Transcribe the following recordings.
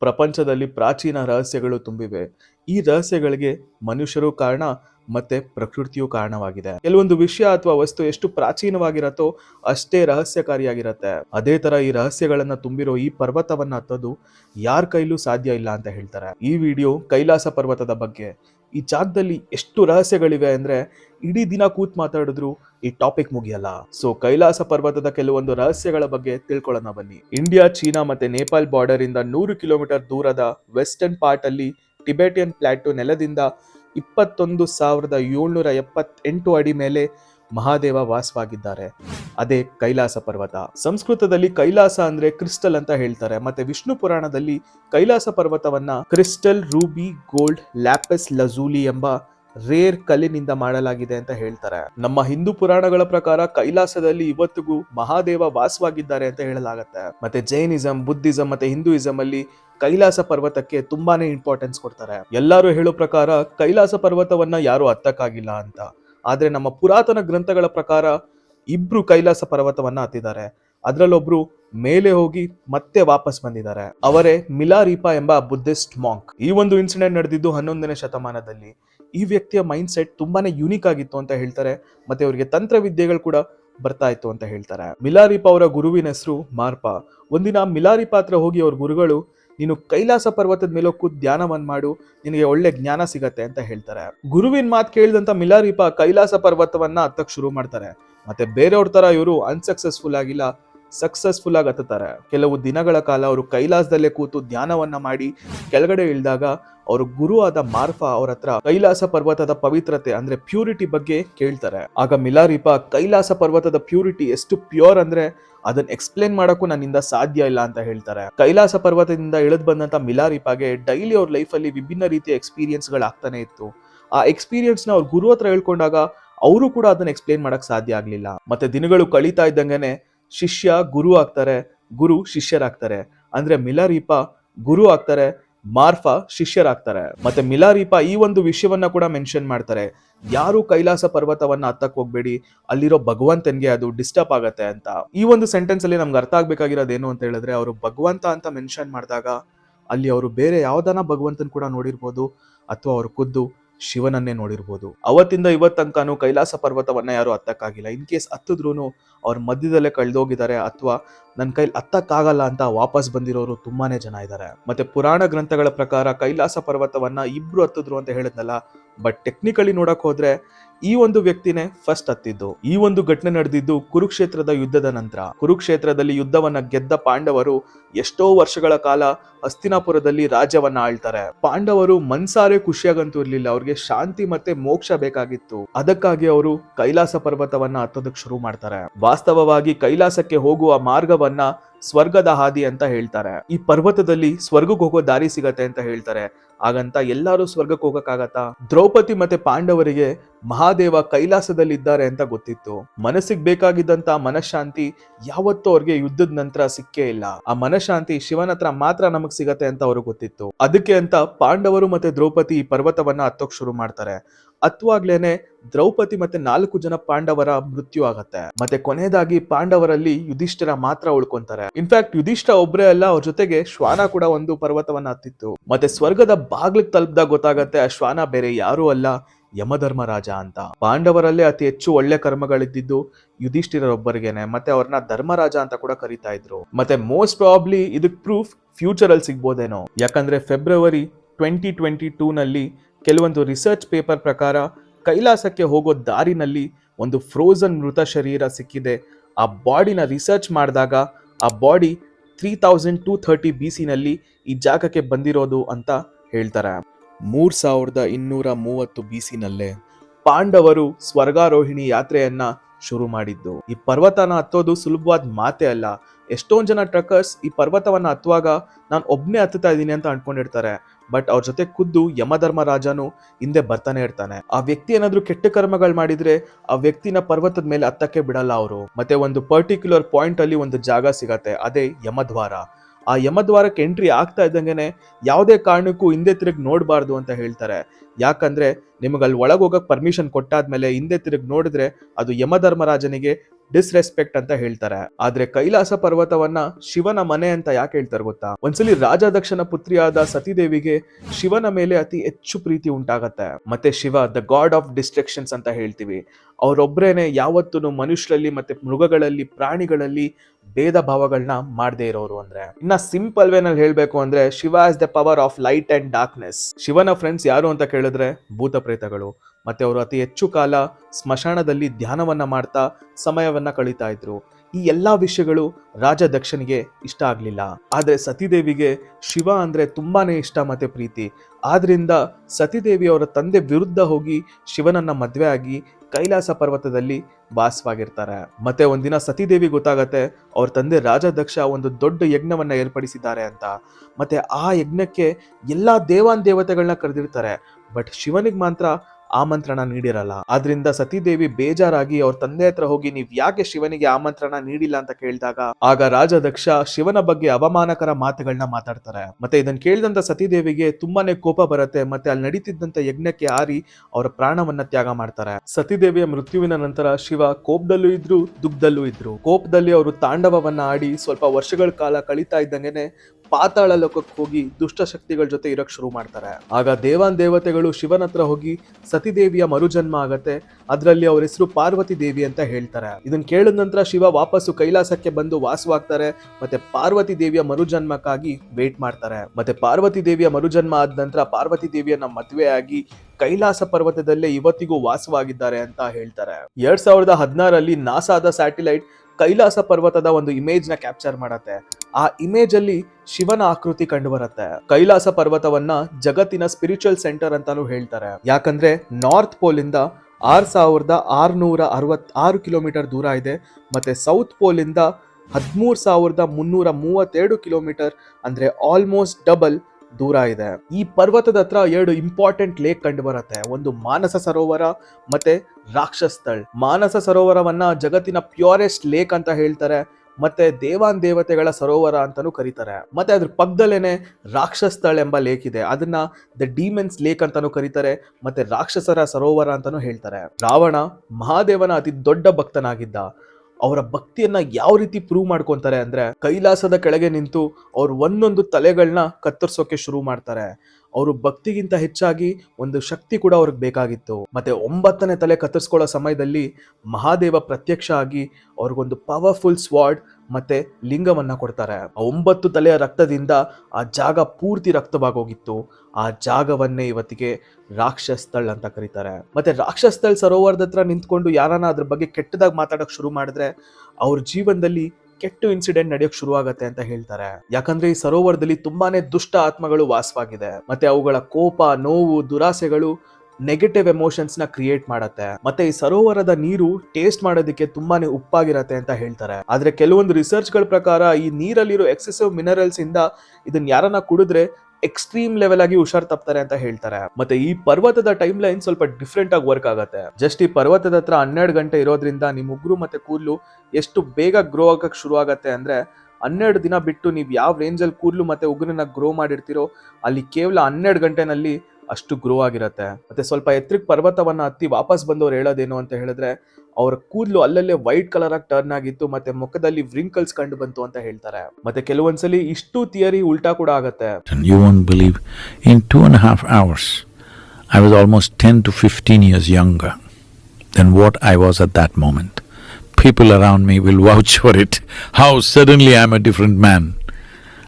ಪ್ರಪಂಚದಲ್ಲಿ ಪ್ರಾಚೀನ ರಹಸ್ಯಗಳು ತುಂಬಿವೆ. ಈ ರಹಸ್ಯಗಳಿಗೆ ಮನುಷ್ಯರು ಕಾರಣ ಮತ್ತೆ ಪ್ರಕೃತಿಯು ಕಾರಣವಾಗಿದೆ. ಕೆಲವೊಂದು ವಿಷಯ ಅಥವಾ ವಸ್ತು ಎಷ್ಟು ಪ್ರಾಚೀನವಾಗಿರತ್ತೋ ಅಷ್ಟೇ ರಹಸ್ಯಕಾರಿಯಾಗಿರತ್ತೆ. ಅದೇ ತರ ಈ ರಹಸ್ಯಗಳನ್ನ ತುಂಬಿರೋ ಈ ಪರ್ವತವನ್ನ ಹತ್ತೋದು ಯಾರ ಕೈಲೂ ಸಾಧ್ಯ ಇಲ್ಲ ಅಂತ ಹೇಳ್ತಾರೆ. ಈ ವಿಡಿಯೋ ಕೈಲಾಸ ಪರ್ವತದ ಬಗ್ಗೆ. ಈ ಜಾಗದಲ್ಲಿ ಎಷ್ಟು ರಹಸ್ಯಗಳಿವೆ ಅಂದ್ರೆ ಇಡೀ ದಿನ ಕೂತ್ ಮಾತಾಡಿದ್ರು ಈ ಟಾಪಿಕ್ ಮುಗಿಯಲ್ಲ. ಸೊ ಕೈಲಾಸ ಪರ್ವತದ ಕೆಲವೊಂದು ರಹಸ್ಯಗಳ ಬಗ್ಗೆ ತಿಳ್ಕೊಳ್ಳೋಣ ಬನ್ನಿ. ಇಂಡಿಯಾ ಚೀನಾ ಮತ್ತೆ ನೇಪಾಲ್ ಬಾರ್ಡರ್ ಇಂದ ನೂರು ಕಿಲೋಮೀಟರ್ ದೂರದ ವೆಸ್ಟರ್ನ್ ಪಾರ್ಟ್ ಅಲ್ಲಿ ಟಿಬೆಟಿಯನ್ ಪ್ಲಾಟು ನೆಲದಿಂದ ಇಪ್ಪತ್ತೊಂದು ಸಾವಿರದ ಏಳ್ನೂರ ಎಪ್ಪತ್ತೆಂಟು ಅಡಿ ಮೇಲೆ ಮಹಾದೇವ ವಾಸವಾಗಿದ್ದಾರೆ. ಅದೇ ಕೈಲಾಸ ಪರ್ವತ. ಸಂಸ್ಕೃತದಲ್ಲಿ ಕೈಲಾಸ ಅಂದ್ರೆ ಕ್ರಿಸ್ಟಲ್ ಅಂತ ಹೇಳ್ತಾರೆ. ಮತ್ತೆ ವಿಷ್ಣು ಪುರಾಣದಲ್ಲಿ Kailasa ಪರ್ವತವನ್ನ crystal, ruby, gold, lapis, lazuli ಎಂಬ ರೇರ್ ಕಲ್ಲಿನಿಂದ ಮಾಡಲಾಗಿದೆ ಅಂತ ಹೇಳ್ತಾರೆ. ನಮ್ಮ ಹಿಂದೂ ಪುರಾಣಗಳ ಪ್ರಕಾರ ಕೈಲಾಸದಲ್ಲಿ ಇವತ್ತಿಗೂ ಮಹಾದೇವ ವಾಸವಾಗಿದ್ದಾರೆ ಅಂತ ಹೇಳಲಾಗತ್ತೆ. ಮತ್ತೆ ಜೈನಿಸಂ, ಬುದ್ಧಿಸಂ ಮತ್ತೆ ಹಿಂದೂಯಿಸಂ ಅಲ್ಲಿ ಕೈಲಾಸ ಪರ್ವತಕ್ಕೆ ತುಂಬಾನೇ ಇಂಪಾರ್ಟೆನ್ಸ್ ಕೊಡ್ತಾರೆ. ಎಲ್ಲರೂ ಹೇಳೋ ಪ್ರಕಾರ ಕೈಲಾಸ ಪರ್ವತವನ್ನ ಯಾರು ಹತ್ತಕ್ಕಾಗಿಲ್ಲ ಅಂತ. ಆದ್ರೆ ನಮ್ಮ ಪುರಾತನ ಗ್ರಂಥಗಳ ಪ್ರಕಾರ ಇಬ್ರು ಕೈಲಾಸ ಪರ್ವತವನ್ನ ಹತ್ತಿದ್ದಾರೆ. ಅದರಲ್ಲೊಬ್ರು ಮೇಲೆ ಹೋಗಿ ಮತ್ತೆ ವಾಪಸ್ ಬಂದಿದ್ದಾರೆ. ಅವರೇ ಮಿಲಾರೀಪಾ ಎಂಬ ಬುದ್ಧಿಸ್ಟ್ ಮಾಂಕ್. ಈ ಒಂದು ಇನ್ಸಿಡೆಂಟ್ ನಡೆದಿದ್ದು ಹನ್ನೊಂದನೇ ಶತಮಾನದಲ್ಲಿ. ಈ ವ್ಯಕ್ತಿಯ ಮೈಂಡ್ ಸೆಟ್ ತುಂಬಾನೇ ಯೂನಿಕ್ ಆಗಿತ್ತು ಅಂತ ಹೇಳ್ತಾರೆ. ಮತ್ತೆ ಅವರಿಗೆ ತಂತ್ರ ವಿದ್ಯೆಗಳು ಕೂಡ ಬರ್ತಾ ಇತ್ತು ಅಂತ ಹೇಳ್ತಾರೆ. ಮಿಲಾರಿಪಾ ಅವರ ಗುರುವಿನ ಹೆಸರು ಮಾರ್ಪಾ. ಒಂದಿನ ಮಿಲಾರಿಪಾತ್ರ ಹೋಗಿ ಅವ್ರ ಗುರುಗಳು ನೀನು ಕೈಲಾಸ ಪರ್ವತದ ಮೇಲೆ ಕೂತ್ ಧ್ಯಾನವನ್ ಮಾಡು, ನಿನಗೆ ಒಳ್ಳೆ ಜ್ಞಾನ ಸಿಗತ್ತೆ ಅಂತ ಹೇಳ್ತಾರೆ. ಗುರುವಿನ ಮಾತು ಕೇಳಿದಂತ ಮಿಲಾರೀಪ ಕೈಲಾಸ ಪರ್ವತವನ್ನ ಹತ್ತಕ್ಕೆ ಶುರು ಮಾಡ್ತಾರೆ. ಮತ್ತೆ ಬೇರೆಯವ್ರ ತರ ಇವರು ಅನ್ಸಕ್ಸಸ್ಫುಲ್ ಆಗಿಲ್ಲ ಸಕ್ಸಸ್ಫುಲ್ ಆಗಿ ಹತ್ತುತ್ತಾರೆ. ಕೆಲವು ದಿನಗಳ ಕಾಲ ಅವರು ಕೈಲಾಸದಲ್ಲೇ ಕೂತು ಧ್ಯಾನವನ್ನ ಮಾಡಿ, ಕೆಳಗಡೆ ಇಳಿದಾಗ ಅವ್ರ ಗುರು ಆದ ಮಾರ್ಫಾ ಅವ್ರ ಹತ್ರ ಕೈಲಾಸ ಪರ್ವತದ ಪವಿತ್ರತೆ ಅಂದ್ರೆ ಪ್ಯೂರಿಟಿ ಬಗ್ಗೆ ಕೇಳ್ತಾರೆ. ಆಗ ಮಿಲಾರಿಪ, ಕೈಲಾಸ ಪರ್ವತದ ಪ್ಯೂರಿಟಿ ಎಷ್ಟು ಪ್ಯೂರ್ ಅಂದ್ರೆ ಅದನ್ನ ಎಕ್ಸ್ಪ್ಲೇನ್ ಮಾಡೋಕ್ಕೂ ನನ್ನಿಂದ ಸಾಧ್ಯ ಇಲ್ಲ ಅಂತ ಹೇಳ್ತಾರೆ. ಕೈಲಾಸ ಪರ್ವತದಿಂದ ಇಳಿದ್ ಬಂದಂತ ಮಿಲಾರಿಪಾಗೆ ಡೈಲಿ ಅವ್ರ ಲೈಫಲ್ಲಿ ವಿಭಿನ್ನ ರೀತಿಯ ಎಕ್ಸ್ಪೀರಿಯನ್ಸ್ ಆಗ್ತಾನೆ ಇತ್ತು. ಆ ಎಕ್ಸ್ಪೀರಿಯನ್ಸ್ನ ಅವ್ರ ಗುರು ಹತ್ರ ಹೇಳ್ಕೊಂಡಾಗ ಅವರು ಕೂಡ ಅದನ್ನ ಎಕ್ಸ್ಪ್ಲೇನ್ ಮಾಡಕ್ ಸಾಧ್ಯ ಆಗ್ಲಿಲ್ಲ. ಮತ್ತೆ ದಿನಗಳು ಕಳೀತಾ ಇದ್ದಂಗೆನೆ ಶಿಷ್ಯ ಗುರು ಆಗ್ತಾರೆ, ಗುರು ಶಿಷ್ಯರಾಗ್ತಾರೆ. ಅಂದ್ರೆ ಮಿಲಾರೀಪ ಗುರು ಆಗ್ತಾರೆ, ಮಾರ್ಫ ಶಿಷ್ಯರಾಗ್ತಾರೆ. ಮತ್ತೆ ಮಿಲಾರೀಪ ಈ ಒಂದು ವಿಷಯವನ್ನ ಕೂಡ ಮೆನ್ಷನ್ ಮಾಡ್ತಾರೆ. ಯಾರು ಕೈಲಾಸ ಪರ್ವತವನ್ನ ಹತ್ತಕ್ ಹೋಗ್ಬೇಡಿ, ಅಲ್ಲಿರೋ ಭಗವಂತನ್ಗೆ ಅದು ಡಿಸ್ಟರ್ಬ್ ಆಗತ್ತೆ ಅಂತ. ಈ ಒಂದು ಸೆಂಟೆನ್ಸ್ ಅಲ್ಲಿ ನಮ್ಗೆ ಅರ್ಥ ಆಗ್ಬೇಕಾಗಿರೋದೇನು ಅಂತ ಹೇಳಿದ್ರೆ, ಅವರು ಭಗವಂತ ಅಂತ ಮೆನ್ಷನ್ ಮಾಡಿದಾಗ ಅಲ್ಲಿ ಅವರು ಬೇರೆ ಯಾವ್ದಾನ ಭಗವಂತನ್ ಕೂಡ ನೋಡಿರ್ಬೋದು, ಅಥವಾ ಅವರು ಖುದ್ದು ಶಿವನನ್ನೇ ನೋಡಿರ್ಬೋದು. ಅವತ್ತಿಂದ ಇವತ್ತು ಕೈಲಾಸ ಪರ್ವತವನ್ನ ಯಾರು ಹತ್ತಕ್ಕಾಗಿಲ್ಲ. ಇನ್ ಕೇಸ್ ಹತ್ತಿದ್ರು ಅವ್ರ ಮಧ್ಯದಲ್ಲೇ ಕಳೆದೋಗಿದ್ದಾರೆ ಅಥವಾ ನನ್ನ ಕೈಲಿ ಹತ್ತಕ್ಕಾಗಲ್ಲ ಅಂತ ವಾಪಸ್ ಬಂದಿರೋರು ತುಂಬಾನೇ ಜನ ಇದ್ದಾರೆ ಮತ್ತೆ ಪುರಾಣ ಗ್ರಂಥಗಳ ಪ್ರಕಾರ ಕೈಲಾಸ ಪರ್ವತವನ್ನ ಇಬ್ರು ಹತ್ತಿದ್ರು ಅಂತ ಹೇಳಿದ್ನಲ್ಲ, ಬಟ್ ಟೆಕ್ನಿಕಲಿ ನೋಡಕ್ ಹೋದ್ರೆ ಈ ಒಂದು ವ್ಯಕ್ತಿನೇ ಫಸ್ಟ್ ಹತ್ತಿದ್ದು. ಈ ಒಂದು ಘಟನೆ ನಡೆದಿದ್ದು ಕುರುಕ್ಷೇತ್ರದ ಯುದ್ಧದ ನಂತರ. ಕುರುಕ್ಷೇತ್ರದಲ್ಲಿ ಯುದ್ಧವನ್ನ ಗೆದ್ದ ಪಾಂಡವರು ಎಷ್ಟೋ ವರ್ಷಗಳ ಕಾಲ ಹಸ್ತಿನಾಪುರದಲ್ಲಿ ರಾಜ್ಯವನ್ನ ಆಳ್ತಾರೆ. ಪಾಂಡವರು ಮನ್ಸಾರೆ ಖುಷಿಯಾಗಂತೂ ಇರ್ಲಿಲ್ಲ. ಅವ್ರಿಗೆ ಶಾಂತಿ ಮತ್ತೆ ಮೋಕ್ಷ ಬೇಕಾಗಿತ್ತು. ಅದಕ್ಕಾಗಿ ಅವರು ಕೈಲಾಸ ಪರ್ವತವನ್ನ ಹತ್ತೋದಕ್ಕೆ ಶುರು ಮಾಡ್ತಾರೆ. ವಾಸ್ತವವಾಗಿ ಕೈಲಾಸಕ್ಕೆ ಹೋಗುವ ಮಾರ್ಗವನ್ನ ಸ್ವರ್ಗದ ಹಾದಿ ಅಂತ ಹೇಳ್ತಾರೆ. ಈ ಪರ್ವತದಲ್ಲಿ ಸ್ವರ್ಗಕ್ಕೆ ಹೋಗೋ ದಾರಿ ಸಿಗತ್ತೆ ಅಂತ ಹೇಳ್ತಾರೆ. ಹಾಗಂತ ಎಲ್ಲರೂ ಸ್ವರ್ಗಕ್ಕೆ ಹೋಗಕ್ಕಾಗತ್ತಾ? ದ್ರೌಪದಿ ಮತ್ತೆ ಪಾಂಡವರಿಗೆ ಮಹಾದೇವ ಕೈಲಾಸದಲ್ಲಿ ಇದ್ದಾರೆ ಅಂತ ಗೊತ್ತಿತ್ತು. ಮನಸ್ಸಿಗೆ ಬೇಕಾಗಿದ್ದಂತ ಮನಃಶಾಂತಿ ಯಾವತ್ತೂ ಅವ್ರಿಗೆ ಯುದ್ಧದ ನಂತರ ಸಿಕ್ಕೇ ಇಲ್ಲ. ಆ ಮನಃಶಾಂತಿ ಶಿವನ ಹತ್ರ ಮಾತ್ರ ನಮಗ್ ಸಿಗತ್ತೆ ಅಂತ ಅವ್ರಿಗೆ ಗೊತ್ತಿತ್ತು. ಅದಕ್ಕೆ ಅಂತ ಪಾಂಡವರು ಮತ್ತೆ ದ್ರೌಪದಿ ಈ ಪರ್ವತವನ್ನ ಹತ್ತೋಕ್ ಶುರು ಮಾಡ್ತಾರೆ. ಹತ್ತುವಾಗ್ಲೇನೆ ದ್ರೌಪದಿ ಮತ್ತೆ ನಾಲ್ಕು ಜನ ಪಾಂಡವರ ಮೃತ್ಯು ಆಗತ್ತೆ. ಮತ್ತೆ ಕೊನೆಯದಾಗಿ ಪಾಂಡವರಲ್ಲಿ ಯುಧಿಷ್ಠರ ಮಾತ್ರ ಉಳ್ಕೊಂತಾರೆ. ಇನ್ಫ್ಯಾಕ್ಟ್ ಯುಧಿಷ್ಠ ಒಬ್ರೇ ಅಲ್ಲ, ಅವ್ರ ಜೊತೆಗೆ ಶ್ವಾನ ಕೂಡ ಒಂದು ಪರ್ವತವನ್ನ ಹತ್ತಿತ್ತು. ಮತ್ತೆ ಸ್ವರ್ಗದ ಬಾಗ್ಲಿಗೆ ತಲುಪ್ದಾಗ ಗೊತ್ತಾಗತ್ತೆ, ಆ ಶ್ವಾನ ಬೇರೆ ಯಾರೂ ಅಲ್ಲ. ಯಮಧರ್ಮರಾಜ ಅಂತ. ಪಾಂಡವರಲ್ಲೇ ಅತಿ ಹೆಚ್ಚು ಒಳ್ಳೆ ಕರ್ಮಗಳಿದ್ದಿದ್ದು ಯುಧಿಷ್ಠಿರರೊಬ್ಬರಿಗೇನೆ. ಮತ್ತೆ ಅವ್ರನ್ನ ಧರ್ಮರಾಜ ಅಂತ ಕೂಡ ಕರಿತಾ ಇದ್ರು. ಮತ್ತೆ ಮೋಸ್ಟ್ ಪ್ರಾಬ್ಲಿ ಇದಕ್ ಪ್ರೂಫ್ ಫ್ಯೂಚರ್ ಅಲ್ಲಿ ಸಿಗ್ಬೋದೇನೋ. ಯಾಕಂದ್ರೆ ಫೆಬ್ರವರಿ ಟ್ವೆಂಟಿ ಟ್ವೆಂಟಿ ಟೂ ನಲ್ಲಿ ಕೆಲವೊಂದು ರಿಸರ್ಚ್ ಪೇಪರ್ ಪ್ರಕಾರ ಕೈಲಾಸಕ್ಕೆ ಹೋಗೋ ದಾರಿನಲ್ಲಿ ಒಂದು ಫ್ರೋಸನ್ ಮೃತ ಶರೀರ ಸಿಕ್ಕಿದೆ. ಆ ಬಾಡಿನ ರಿಸರ್ಚ್ ಮಾಡಿದಾಗ ಆ body three thousand two thirty B ಸಿನಲ್ಲಿ ಈ ಜಾಗಕ್ಕೆ ಬಂದಿರೋದು ಅಂತ ಹೇಳ್ತಾರೆ. ಮೂರ್ ಸಾವಿರದ ಇನ್ನೂರ ಮೂವತ್ತು ಬಿಸಿನಲ್ಲೇ ಪಾಂಡವರು ಸ್ವರ್ಗಾರೋಹಿಣಿ ಯಾತ್ರೆಯನ್ನ ಶುರು ಮಾಡಿದ್ದು. ಈ ಪರ್ವತನ ಹತ್ತೋದು ಸುಲಭವಾದ ಮಾತೇ ಅಲ್ಲ. ಎಷ್ಟೊಂದು ಜನ ಟ್ರಕ್ಕರ್ಸ್ ಈ ಪರ್ವತವನ್ನ ಹತ್ತುವಾಗ ನಾನು ಒಬ್ನೇ ಹತ್ತುತ್ತಾ ಇದ್ದೀನಿ ಅಂತ ಅನ್ಕೊಂಡಿರ್ತಾರೆ. ಬಟ್ ಅವ್ರ ಜೊತೆ ಖುದ್ದು ಯಮಧರ್ಮರಾಜನು ಹಿಂದೆ ಬರ್ತಾನೆ ಇರ್ತಾನೆ. ಆ ವ್ಯಕ್ತಿ ಏನಾದ್ರೂ ಕೆಟ್ಟ ಕರ್ಮಗಳು ಮಾಡಿದ್ರೆ ಆ ವ್ಯಕ್ತಿನ ಪರ್ವತದ ಮೇಲೆ ಹತ್ತಕ್ಕೆ ಬಿಡಲ್ಲ ಅವರು. ಮತ್ತೆ ಒಂದು ಪರ್ಟಿಕ್ಯುಲರ್ ಪಾಯಿಂಟ್ ಅಲ್ಲಿ ಒಂದು ಜಾಗ ಸಿಗತ್ತೆ, ಅದೇ ಯಮದ್ವಾರ. ಆ ಯಮದ್ವಾರಕ್ಕೆ ಎಂಟ್ರಿ ಆಗ್ತಾ ಇದ್ದಂಗೆನೆ ಯಾವುದೇ ಕಾರಣಕ್ಕೂ ಹಿಂದೆ ತಿರುಗಿ ನೋಡಬಾರ್ದು ಅಂತ ಹೇಳ್ತಾರೆ. ಯಾಕಂದ್ರೆ ನಿಮಗೆ ಅಲ್ಲಿ ಒಳಗೆ ಹೋಗಕ್ಕೆ ಪರ್ಮಿಷನ್ ಕೊಟ್ಟಾದ್ಮೇಲೆ ಹಿಂದೆ ತಿರುಗಿ ನೋಡಿದ್ರೆ ಅದು ಯಮಧರ್ಮರಾಜನಿಗೆ ಡಿಸ್ರೆಸ್ಪೆಕ್ಟ್ ಅಂತ ಹೇಳ್ತಾರೆ. ಆದ್ರೆ ಕೈಲಾಸ ಪರ್ವತವನ್ನ ಶಿವನ ಮನೆ ಅಂತ ಯಾಕೆ ಹೇಳ್ತಾರೆ ಗೊತ್ತಾ? ಒಂದ್ಸಲಿ ರಾಜಾದಕ್ಷನ ಪುತ್ರಿಯಾದ ಸತಿದೇವಿಗೆ ಶಿವನ ಮೇಲೆ ಅತಿ ಹೆಚ್ಚು ಪ್ರೀತಿ ಉಂಟಾಗತ್ತೆ. ಮತ್ತೆ Shiva the god of destructions ಅಂತ ಹೇಳ್ತೀವಿ. ಅವರೊಬ್ಬರೇನೆ ಯಾವತ್ತೂ ಮನುಷ್ಯರಲ್ಲಿ ಮತ್ತೆ ಮೃಗಗಳಲ್ಲಿ, ಪ್ರಾಣಿಗಳಲ್ಲಿ ಭೇದ ಭಾವಗಳನ್ನ ಮಾಡದೇ ಇರೋರು ಅಂದ್ರೆ. ಇನ್ನ ಸಿಂಪಲ್ ವೇನಲ್ಲಿ ಹೇಳ್ಬೇಕು ಅಂದ್ರೆ Shiva is the power of light and darkness ಶಿವನ ಫ್ರೆಂಡ್ಸ್ ಯಾರು ಅಂತ ಕೇಳಿದ್ರೆ ಭೂತ ಪ್ರೇತಗಳು. ಮತ್ತೆ ಅವರು ಅತಿ ಹೆಚ್ಚು ಕಾಲ ಸ್ಮಶಾನದಲ್ಲಿ ಧ್ಯಾನವನ್ನ ಮಾಡ್ತಾ ಸಮಯವನ್ನ ಕಳೀತಾ ಇದ್ರು. ಈ ಎಲ್ಲ ವಿಷಯಗಳು ರಾಜ ದಕ್ಷನಿಗೆ ಇಷ್ಟ ಆಗಲಿಲ್ಲ. ಆದರೆ ಸತಿದೇವಿಗೆ ಶಿವ ಅಂದ್ರೆ ತುಂಬಾನೇ ಇಷ್ಟ ಮತ್ತೆ ಪ್ರೀತಿ. ಆದ್ದರಿಂದ ಸತಿದೇವಿ ಅವರ ತಂದೆ ವಿರುದ್ಧ ಹೋಗಿ ಶಿವನನ್ನ ಮದುವೆ ಆಗಿ ಕೈಲಾಸ ಪರ್ವತದಲ್ಲಿ ವಾಸವಾಗಿರ್ತಾರೆ. ಮತ್ತೆ ಒಂದಿನ ಸತಿದೇವಿ ಗೊತ್ತಾಗತ್ತೆ ಅವ್ರ ತಂದೆ ರಾಜದಕ್ಷ ಒಂದು ದೊಡ್ಡ ಯಜ್ಞವನ್ನ ಏರ್ಪಡಿಸಿದ್ದಾರೆ ಅಂತ. ಮತ್ತೆ ಆ ಯಜ್ಞಕ್ಕೆ ಎಲ್ಲಾ ದೇವಾನ್ ದೇವತೆಗಳನ್ನ ಕರೆದಿರ್ತಾರೆ. ಬಟ್ ಶಿವನಿಗೆ ಮಾತ್ರ ಆಮಂತ್ರಣ ನೀಡಿರಲ್ಲ. ಆದ್ರಿಂದ ಸತೀದೇವಿ ಬೇಜಾರಾಗಿ ಅವ್ರ ತಂದೆ ಹತ್ರ ಹೋಗಿ ನೀವ್ ಯಾಕೆ ಶಿವನಿಗೆ ಆಮಂತ್ರಣ ನೀಡಿಲ್ಲ ಅಂತ ಕೇಳಿದಾಗ ಆಗ ರಾಜದಕ್ಷ ಶಿವನ ಬಗ್ಗೆ ಅವಮಾನಕರ ಮಾತುಗಳನ್ನ ಮಾತಾಡ್ತಾರೆ. ಮತ್ತೆ ಇದನ್ನ ಕೇಳಿದಂತ ಸತೀದೇವಿಗೆ ತುಂಬಾನೇ ಕೋಪ ಬರುತ್ತೆ ಮತ್ತೆ ಅಲ್ಲಿ ನಡೀತಿದ್ದಂತ ಯಜ್ಞಕ್ಕೆ ಆರಿ ಅವರ ಪ್ರಾಣವನ್ನ ತ್ಯಾಗ ಮಾಡ್ತಾರೆ. ಸತೀದೇವಿಯ ಮೃತ್ಯುವಿನ ನಂತರ ಶಿವ ಕೋಪದಲ್ಲೂ ಇದ್ರು ದುಗ್ಧದಲ್ಲೂ ಇದ್ರು. ಕೋಪದಲ್ಲಿ ಅವರು ತಾಂಡವವನ್ನ ಆಡಿ ಸ್ವಲ್ಪ ವರ್ಷಗಳ ಕಾಲ ಕಳೀತಾ ಇದ್ದಂಗೆನೆ ಪಾತಾಳ ಲೋಕಕ್ಕೆ ಹೋಗಿ ದುಷ್ಟ ಶಕ್ತಿಗಳ ಜೊತೆ ಇರಕ್ಕೆ ಶುರು ಮಾಡ್ತಾರೆ. ಆಗ ದೇವಾನ್ ದೇವತೆಗಳು ಶಿವನ ಹತ್ರ ಹೋಗಿ ಸತಿದೇವಿಯ ಮರುಜನ್ಮ ಆಗತ್ತೆ, ಅದರಲ್ಲಿ ಅವ್ರ ಹೆಸರು ಪಾರ್ವತಿ ದೇವಿ ಅಂತ ಹೇಳ್ತಾರೆ. ಇದನ್ನ ಕೇಳಿದ ನಂತರ ಶಿವ ವಾಪಸ್ಸು ಕೈಲಾಸಕ್ಕೆ ಬಂದು ವಾಸವಾಗ್ತಾರೆ, ಮತ್ತೆ ಪಾರ್ವತಿ ದೇವಿಯ ಮರುಜನ್ಮಕ್ಕಾಗಿ ವೇಟ್ ಮಾಡ್ತಾರೆ. ಮತ್ತೆ ಪಾರ್ವತಿ ದೇವಿಯ ಮರುಜನ್ಮ ಆದ ನಂತರ ಪಾರ್ವತಿ ದೇವಿಯನ್ನ ಮದುವೆ ಆಗಿ ಕೈಲಾಸ ಪರ್ವತದಲ್ಲೇ ಇವತ್ತಿಗೂ ವಾಸವಾಗಿದ್ದಾರೆ ಅಂತ ಹೇಳ್ತಾರೆ. ಎರಡ್ ಸಾವಿರದ ಹದಿನಾರಲ್ಲಿ ನಾಸಾದ ಸ್ಯಾಟಿಲೈಟ್ ಕೈಲಾಸ ಪರ್ವತದ ಒಂದು ಇಮೇಜ್ನ ಕ್ಯಾಪ್ಚರ್ ಮಾಡತ್ತೆ. ಆ ಇಮೇಜ್ ಅಲ್ಲಿ ಶಿವನ ಆಕೃತಿ ಕಂಡು ಬರುತ್ತೆ ಕೈಲಾಸ ಪರ್ವತವನ್ನ ಜಗತ್ತಿನ ಸ್ಪಿರಿಚುವಲ್ ಸೆಂಟರ್ ಅಂತಾನು ಹೇಳ್ತಾರೆ. ಯಾಕಂದ್ರೆ ನಾರ್ತ್ ಪೋಲ್ ಇಂದ ಆರ್ ಸಾವಿರದ ಆರ್ನೂರ ಅರವತ್ ಆರು ಕಿಲೋಮೀಟರ್ ದೂರ ಇದೆ. ಮತ್ತೆ ಸೌತ್ ಪೋಲ್ ಇಂದ ಹದಿಮೂರು ಸಾವಿರದ ಮುನ್ನೂರ ಮೂವತ್ತೆರಡು ಕಿಲೋಮೀಟರ್ ಅಂದ್ರೆ ಆಲ್ಮೋಸ್ಟ್ ಡಬಲ್ ದೂರ ಇದೆ. ಈ ಪರ್ವತದ ಹತ್ರ ಎರಡು ಇಂಪಾರ್ಟೆಂಟ್ ಲೇಕ್ ಕಂಡು ಬರುತ್ತೆ. ಒಂದು ಮಾನಸ ಸರೋವರ ಮತ್ತೆ ರಾಕ್ಷಸ್ ಸ್ಥಳ್ ಮಾನಸ ಸರೋವರವನ್ನ ಜಗತ್ತಿನ ಪ್ಯೂರೆಸ್ಟ್ ಲೇಕ್ ಅಂತ ಹೇಳ್ತಾರೆ. ಮತ್ತೆ ದೇವಾನ್ ದೇವತೆಗಳ ಸರೋವರ ಅಂತಾನೂ ಕರೀತಾರೆ. ಮತ್ತೆ ಅದ್ರ ಪಕ್ಕದಲ್ಲೇನೆ ರಾಕ್ಷಸ್ ಸ್ಥಳ್ ಎಂಬ ಲೇಕ್ ಇದೆ. ಅದನ್ನ ದ ಡೀಮನ್ಸ್ ಲೇಕ್ ಅಂತಾನೂ ಕರೀತಾರೆ. ಮತ್ತೆ ರಾಕ್ಷಸರ ಸರೋವರ ಅಂತಾನೂ ಹೇಳ್ತಾರೆ. ರಾವಣ ಮಹಾದೇವನ ಅತಿ ದೊಡ್ಡ ಭಕ್ತನಾಗಿದ್ದ. ಅವರ ಭಕ್ತಿಯನ್ನ ಯಾವ ರೀತಿ ಪ್ರೂವ್ ಮಾಡ್ಕೊಂತಾರೆ ಅಂದ್ರೆ ಕೈಲಾಸದ ಕೆಳಗೆ ನಿಂತು ಅವ್ರು ಒಂದೊಂದು ತಲೆಗಳನ್ನ ಕತ್ತರಿಸೋಕೆ ಶುರು ಮಾಡ್ತಾರೆ. ಅವರು ಭಕ್ತಿಗಿಂತ ಹೆಚ್ಚಾಗಿ ಒಂದು ಶಕ್ತಿ ಕೂಡ ಅವ್ರಿಗೆ ಬೇಕಾಗಿತ್ತು. ಮತ್ತೆ ಒಂಬತ್ತನೇ ತಲೆ ಕತ್ತರಿಸ್ಕೊಳ್ಳೋ ಸಮಯದಲ್ಲಿ ಮಹಾದೇವ ಪ್ರತ್ಯಕ್ಷ ಆಗಿ ಅವ್ರಿಗೊಂದು ಪವರ್ಫುಲ್ ಸ್ವಾಡ್ ಮತ್ತೆ ಲಿಂಗವನ್ನ ಕೊಡ್ತಾರೆ. ಆ ಒಂಬತ್ತು ತಲೆಯ ರಕ್ತದಿಂದ ಆ ಜಾಗ ಪೂರ್ತಿ ರಕ್ತವಾಗೋಗಿತ್ತು. ಆ ಜಾಗವನ್ನೇ ಇವತ್ತಿಗೆ ರಾಕ್ಷಸ್ಥಳ್ ಅಂತ ಕರೀತಾರೆ. ಮತ್ತೆ ರಾಕ್ಷಸ್ಥಳ್ ಸರೋವರದ ಹತ್ರ ನಿಂತ್ಕೊಂಡು ಯಾರನ್ನ ಅದ್ರ ಬಗ್ಗೆ ಕೆಟ್ಟದಾಗಿ ಮಾತಾಡಕ್ ಶುರು ಮಾಡಿದ್ರೆ ಅವ್ರ ಜೀವನದಲ್ಲಿ ಕೆಟ್ಟ ಇನ್ಸಿಡೆಂಟ್ ನಡೆಯೋಕ್ ಶುರು ಆಗತ್ತೆ ಅಂತ ಹೇಳ್ತಾರೆ. ಯಾಕಂದ್ರೆ ಈ ಸರೋವರದಲ್ಲಿ ತುಂಬಾನೇ ದುಷ್ಟ ಆತ್ಮಗಳು ವಾಸವಾಗಿದೆ ಮತ್ತೆ ಅವುಗಳ ಕೋಪ, ನೋವು, ದುರಾಸೆಗಳು ನೆಗೆಟಿವ್ ಎಮೋಷನ್ಸ್ನ ಕ್ರಿಯೇಟ್ ಮಾಡತ್ತೆ. ಮತ್ತೆ ಈ ಸರೋವರದ ನೀರು ಟೇಸ್ಟ್ ಮಾಡೋದಕ್ಕೆ ತುಂಬಾನೇ ಉಪ್ಪಾಗಿರತ್ತೆ ಅಂತ ಹೇಳ್ತಾರೆ. ಆದ್ರೆ ಕೆಲವೊಂದು ರಿಸರ್ಚ್ಗಳ ಪ್ರಕಾರ ಈ ನೀರಲ್ಲಿರೋ ಎಕ್ಸೆಸಿವ್ ಮಿನರಲ್ಸ್ ಇಂದ ಇದನ್ನ ಯಾರನ್ನ ಕುಡಿದ್ರೆ ಎಕ್ಸ್ಟ್ರೀಮ್ ಲೆವೆಲ್ ಆಗಿ ಹುಷಾರ್ ತಪ್ತಾರೆ ಅಂತ ಹೇಳ್ತಾರೆ. ಮತ್ತೆ ಈ ಪರ್ವತದ ಟೈಮ್ ಲೈನ್ ಸ್ವಲ್ಪ ಡಿಫ್ರೆಂಟ್ ಆಗಿ ವರ್ಕ್ ಆಗುತ್ತೆ. ಜಸ್ಟ್ ಈ ಪರ್ವತದ ಹತ್ರ ಹನ್ನೆರಡು ಗಂಟೆ ಇರೋದ್ರಿಂದ ನಿಮ್ಮ ಉಗುರು ಮತ್ತೆ ಕೂದಲು ಎಷ್ಟು ಬೇಗ ಗ್ರೋ ಆಗಕ್ ಶುರು ಆಗತ್ತೆ ಅಂದ್ರೆ ಹನ್ನೆರಡು ದಿನ ಬಿಟ್ಟು ನೀವು ಯಾವ ರೇಂಜಲ್ಲಿ ಕೂದಲು ಮತ್ತೆ ಉಗುರನ್ನ ಗ್ರೋ ಮಾಡಿರ್ತೀರೋ ಅಲ್ಲಿ ಕೇವಲ ಹನ್ನೆರಡು ಗಂಟೆನಲ್ಲಿ ಅಷ್ಟು ಗ್ರೋ ಆಗಿರತ್ತೆ. ಮತ್ತೆ ಸ್ವಲ್ಪ ಎತ್ತರಕ್ಕೆ ಪರ್ವತವನ್ನ ಹತ್ತಿ ವಾಪಸ್ ಬಂದವ್ರು ಹೇಳೋದೇನು ಅಂತ ಹೇಳಿದ್ರೆ ಅವ್ರ ಕೂದಲು ಅಲ್ಲಲ್ಲೇ ವೈಟ್ ಕಲರ್ ಆಗಿ ಟರ್ನ್ ಆಗಿತ್ತು ಮತ್ತೆ ಮುಖದಲ್ಲಿ ವ್ರಿಂಕಲ್ಸ್ ಕಂಡು ಬಂತು ಅಂತ ಹೇಳ್ತಾರೆ. ಮತ್ತೆ ಕೆಲವೊಂದ್ಸಲಿ ಇಷ್ಟು ಥಿಯರಿ ಉಲ್ಟಾ ಕೂಡ ಆಗತ್ತೆ. I was almost 10 to 15 years younger than what I was at that moment. People around me will vouch for it, how suddenly I'm a different man.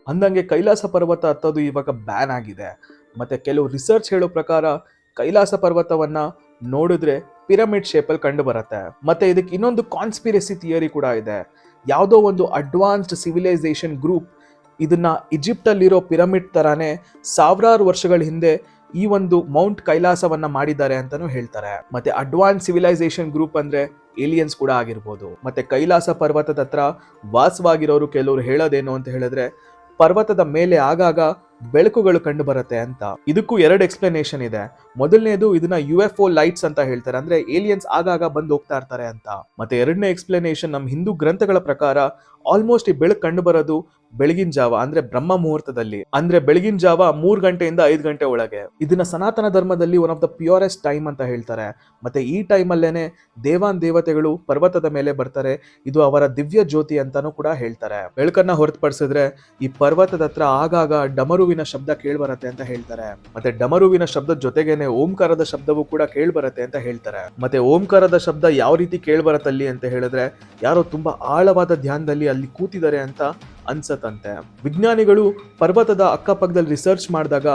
ಅಂದಂಗೆ ಕೈಲಾಸ ಪರ್ವತ ಹತ್ತೋದು ಇವಾಗ ಬ್ಯಾನ್ ಆಗಿದೆ. ಮತ್ತೆ ಕೆಲವು ರಿಸರ್ಚ್ ಹೇಳೋ ಪ್ರಕಾರ ಕೈಲಾಸ ಪರ್ವತವನ್ನು ನೋಡಿದ್ರೆ ಪಿರಮಿಡ್ ಶೇಪಲ್ಲಿ ಕಂಡು ಬರುತ್ತೆ ಮತ್ತೆ ಇದಕ್ಕೆ ಇನ್ನೊಂದು ಕಾನ್ಸ್ಪಿರಸಿ ಥಿಯರಿ ಕೂಡ ಇದೆ. ಯಾವುದೋ ಒಂದು ಅಡ್ವಾನ್ಸ್ಡ್ ಸಿವಿಲೈಸೇಷನ್ ಗ್ರೂಪ್ ಇದನ್ನ ಈಜಿಪ್ಟಲ್ಲಿರೋ ಪಿರಮಿಡ್ ತರಾನೇ ಸಾವಿರಾರು ವರ್ಷಗಳ ಹಿಂದೆ ಈ ಒಂದು ಮೌಂಟ್ ಕೈಲಾಸವನ್ನ ಮಾಡಿದ್ದಾರೆ ಅಂತಾನೂ ಹೇಳ್ತಾರೆ. ಮತ್ತೆ ಅಡ್ವಾನ್ಸ್ ಸಿವಿಲೈಸೇಷನ್ ಗ್ರೂಪ್ ಅಂದ್ರೆ ಏಲಿಯನ್ಸ್ ಕೂಡ ಆಗಿರ್ಬೋದು. ಮತ್ತೆ ಕೈಲಾಸ ಪರ್ವತದ ಹತ್ರ ವಾಸವಾಗಿರೋರು ಕೆಲವರು ಹೇಳೋದೇನು ಅಂತ ಹೇಳಿದ್ರೆ ಪರ್ವತದ ಮೇಲೆ ಆಗಾಗ ಬೆಳಕುಗಳು ಕಂಡು ಬರುತ್ತೆ ಅಂತ. ಇದಕ್ಕೂ ಎರಡು ಎಕ್ಸ್ಪ್ಲನೇಷನ್ ಇದೆ. ಮೊದಲನೇದು ಇದನ್ನ ಯು ಎಫ್ ಒ ಲೈಟ್ಸ್ ಅಂತ ಹೇಳ್ತಾರೆ. ಅಂದ್ರೆ ಏಲಿಯನ್ಸ್ ಆಗಾಗ ಬಂದು ಹೋಗ್ತಾ ಇರ್ತಾರೆ ಅಂತ. ಮತ್ತೆ ಎರಡನೇ ಎಕ್ಸ್ಪ್ಲನೇಷನ್ ನಮ್ಮ ಹಿಂದೂ ಗ್ರಂಥಗಳ ಪ್ರಕಾರ ಆಲ್ಮೋಸ್ಟ್ ಈ ಬೆಳಕು ಕಂಡು ಬರೋದು ಬೆಳಗಿನ ಜಾವ, ಅಂದ್ರೆ ಬ್ರಹ್ಮ ಮುಹೂರ್ತದಲ್ಲಿ, ಅಂದ್ರೆ ಬೆಳಗಿನ ಜಾವ ಮೂರ್ ಗಂಟೆಯಿಂದ ಐದು ಗಂಟೆ ಒಳಗೆ. ಇದನ್ನ ಸನಾತನ ಧರ್ಮದಲ್ಲಿ one of the purest time ಅಂತ ಹೇಳ್ತಾರೆ. ಮತ್ತೆ ಈ ಟೈಮ್ ದೇವಾನ್ ದೇವತೆಗಳು ಪರ್ವತದ ಮೇಲೆ ಬರ್ತಾರೆ. ಇದು ಅವರ ದಿವ್ಯ ಜ್ಯೋತಿ ಅಂತಾನೂ ಕೂಡ ಹೇಳ್ತಾರೆ. ಬೆಳಕನ್ನ ಹೊರತುಪಡಿಸಿದ್ರೆ ಈ ಪರ್ವತದ ಹತ್ರ ಆಗಾಗ ಡಮರುವಿನ ಶಬ್ದ ಕೇಳ್ಬರತ್ತೆ ಅಂತ ಹೇಳ್ತಾರೆ. ಮತ್ತೆ ಡಮರುವಿನ ಶಬ್ದದ ಜೊತೆಗೇನೆ ಓಂಕಾರದ ಶಬ್ದವೂ ಕೂಡ ಕೇಳ್ಬರತ್ತೆ ಅಂತ ಹೇಳ್ತಾರೆ. ಮತ್ತೆ ಓಂಕಾರದ ಶಬ್ದ ಯಾವ ರೀತಿ ಕೇಳ್ಬರತ್ತಲ್ಲಿ ಅಂತ ಹೇಳಿದ್ರೆ, ಯಾರೋ ತುಂಬಾ ಆಳವಾದ ಧ್ಯಾನದಲ್ಲಿ ಅಲ್ಲಿ ಕೂತಿದ್ದಾರೆ ಅಂತ ಅನ್ಸತ್ತಂತೆ. ವಿಜ್ಞಾನಿಗಳು ಪರ್ವತದ ಅಕ್ಕಪಕ್ಕದಲ್ಲಿ ರಿಸರ್ಚ್ ಮಾಡಿದಾಗ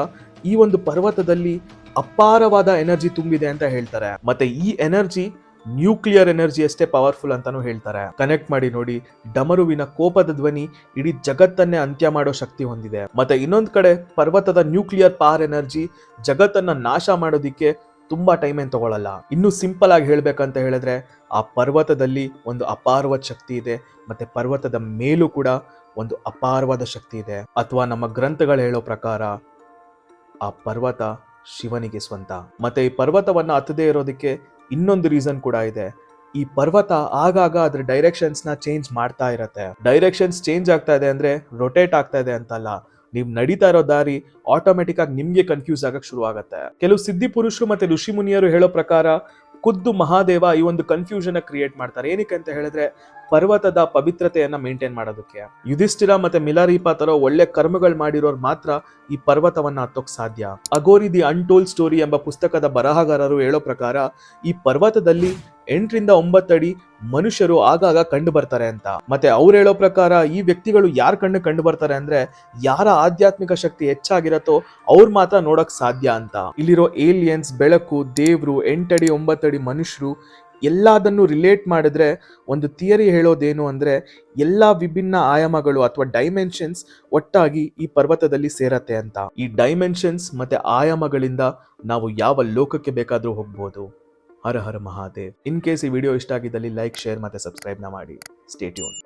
ಈ ಒಂದು ಪರ್ವತದಲ್ಲಿ ಅಪಾರವಾದ ಎನರ್ಜಿ ತುಂಬಿದೆ ಅಂತ ಹೇಳ್ತಾರೆ. ಮತ್ತೆ ಈ ಎನರ್ಜಿ ನ್ಯೂಕ್ಲಿಯರ್ ಎನರ್ಜಿ ಅಷ್ಟೇ ಪವರ್ಫುಲ್ ಅಂತಾನು ಹೇಳ್ತಾರೆ. ಕನೆಕ್ಟ್ ಮಾಡಿ ನೋಡಿ, ಡಮರುವಿನ ಕೋಪದ ಧ್ವನಿ ಇಡೀ ಜಗತ್ತನ್ನೇ ಅಂತ್ಯ ಮಾಡೋ ಶಕ್ತಿ ಹೊಂದಿದೆ. ಮತ್ತೆ ಇನ್ನೊಂದು ಕಡೆ ಪರ್ವತದ ನ್ಯೂಕ್ಲಿಯರ್ ಪವರ್ ಎನರ್ಜಿ ಜಗತ್ತನ್ನ ನಾಶ ಮಾಡೋದಿಕ್ಕೆ ತುಂಬಾ ಟೈಮ್ ಏನ್ ತಗೊಳ್ಳಲ್ಲ ಇನ್ನು ಸಿಂಪಲ್ ಆಗಿ ಹೇಳ್ಬೇಕಂತ ಹೇಳಿದ್ರೆ, ಆ ಪರ್ವತದಲ್ಲಿ ಒಂದು ಅಪಾರವಾದ ಶಕ್ತಿ ಇದೆ. ಮತ್ತೆ ಪರ್ವತದ ಮೇಲೂ ಕೂಡ ಒಂದು ಅಪಾರವಾದ ಶಕ್ತಿ ಇದೆ. ಅಥವಾ ನಮ್ಮ ಗ್ರಂಥಗಳು ಹೇಳೋ ಪ್ರಕಾರ ಆ ಪರ್ವತ ಶಿವನಿಗೆ ಸ್ವಂತ. ಮತ್ತೆ ಈ ಪರ್ವತವನ್ನ ಹತ್ತದೇ ಇರೋದಕ್ಕೆ ಇನ್ನೊಂದು ರೀಸನ್ ಕೂಡ ಇದೆ. ಈ ಪರ್ವತ ಆಗಾಗ ಅದ್ರ ನ ಚೇಂಜ್ ಮಾಡ್ತಾ ಇರತ್ತೆ. ಡೈರೆಕ್ಷನ್ಸ್ ಚೇಂಜ್ ಆಗ್ತಾ ಇದೆ ಅಂದ್ರೆ ರೊಟೇಟ್ ಆಗ್ತಾ ಇದೆ ಅಂತಲ್ಲ. ನೀವು ನಡೀತಾ ಇರೋ ದಾರಿ ಆಟೋಮೆಟಿಕ್ ಆಗಿ ನಿಮ್ಗೆ ಕನ್ಫ್ಯೂಸ್ ಆಗಕ್ ಶುರು ಆಗತ್ತೆ. ಕೆಲವು ಸಿದ್ಧಿ ಪುರುಷರು ಮತ್ತೆ ಋಷಿ ಮುನಿಯರು ಹೇಳೋ ಪ್ರಕಾರ ಖುದ್ದು ಮಹಾದೇವ ಈ ಒಂದು ಕನ್ಫ್ಯೂಷನ್ ಕ್ರಿಯೇಟ್ ಮಾಡ್ತಾರೆ. ಏನಕ್ಕೆ ಅಂತ ಹೇಳಿದ್ರೆ ಪರ್ವತದ ಪವಿತ್ರತೆಯನ್ನ ಮೇಂಟೈನ್ ಮಾಡೋದಕ್ಕೆ. ಯುಧಿಷ್ಠಿರ ಮತ್ತೆ ಮಿಲಾರೀಪ ತರ ಒಳ್ಳೆ ಕರ್ಮಗಳು ಮಾಡಿರೋರು ಮಾತ್ರ ಈ ಪರ್ವತವನ್ನ ಹತ್ತೋಕ್ ಸಾಧ್ಯ. ಅಗೋರಿ ದಿ ಅನ್ಟೋಲ್ ಸ್ಟೋರಿ ಎಂಬ ಪುಸ್ತಕದ ಬರಹಗಾರರು ಹೇಳೋ ಪ್ರಕಾರ ಈ ಪರ್ವತದಲ್ಲಿ ಎಂಟರಿಂದ ಒಂಬತ್ತಡಿ ಮನುಷ್ಯರು ಆಗಾಗ ಕಂಡು ಬರ್ತಾರೆ ಅಂತ. ಮತ್ತೆ ಅವ್ರು ಹೇಳೋ ಪ್ರಕಾರ ಈ ವ್ಯಕ್ತಿಗಳು ಯಾರ ಕಣ್ಣು ಕಂಡು ಬರ್ತಾರೆ ಅಂದ್ರೆ ಯಾರ ಆಧ್ಯಾತ್ಮಿಕ ಶಕ್ತಿ ಹೆಚ್ಚಾಗಿರತ್ತೋ ಅವ್ರು ಮಾತ್ರ ನೋಡಕ್ ಸಾಧ್ಯ ಅಂತ. ಇಲ್ಲಿರೋ ಏಲಿಯನ್ಸ್ ಬೆಳಕು, ದೇವ್ರು, ಎಂಟಡಿ, ಒಂಬತ್ತಡಿ ಮನುಷ್ಯರು ಎಲ್ಲದನ್ನು ರಿಲೇಟ್ ಮಾಡಿದ್ರೆ ಒಂದು ಥಿಯರಿ ಹೇಳೋದೇನು ಅಂದರೆ ಎಲ್ಲ ವಿಭಿನ್ನ ಆಯಾಮಗಳು ಅಥವಾ ಡೈಮೆನ್ಷನ್ಸ್ ಒಟ್ಟಾಗಿ ಈ ಪರ್ವತದಲ್ಲಿ ಸೇರತ್ತೆ ಅಂತ. ಈ ಡೈಮೆನ್ಷನ್ಸ್ ಮತ್ತೆ ಆಯಾಮಗಳಿಂದ ನಾವು ಯಾವ ಲೋಕಕ್ಕೆ ಬೇಕಾದರೂ ಹೋಗ್ಬೋದು. ಹರ ಹರ ಮಹಾದೇವ್. ಇನ್ ಕೇಸ್ ಈ ವಿಡಿಯೋ ಇಷ್ಟ ಆಗಿದ್ದಲ್ಲಿ ಲೈಕ್ ಶೇರ್ ಮತ್ತೆ ಸಬ್ಸ್ಕ್ರೈಬ್ನ ಮಾಡಿ. ಸ್ಟೇಟ್ಯೂನ್